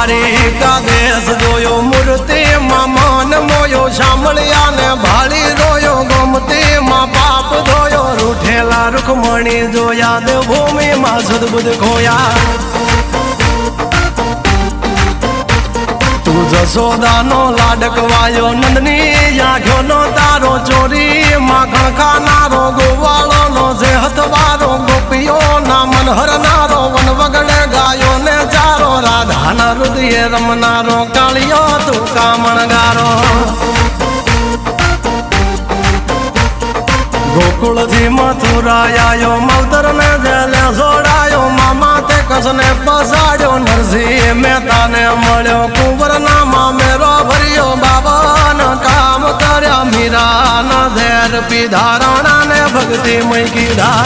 દ્વારિકા દેશ જોયો મૂર્તિ માં માન મોયો સાંભળ્યા ને ભાળી રોયો, ગમતી માં પાપ ધોયો, રૂઠેલા રૂખમણી જોયા દેવભૂમિ માં સદબુદ ખોયા. જશોદાનો લાડકવાયો નંદની આંખો નો તારો ચોરી માખણ ખાનારો ગોવાળો નો જે હથવારો ગોપીઓ ના એ રમનારો કાળિયો તું કામણગારો. ગોકુળથી મથુરા આવ્યો મવતર ને જલે જોડાયો, મામા તે કસને પસાડ્યો, નરસિંહ મહેતાને મળ્યો કુંવર ના મામેરો ભર્યો, બાબાન કામ કર્યા મીરા ના ઝેર પીધા રાણા ને ભક્તિ મય કીધા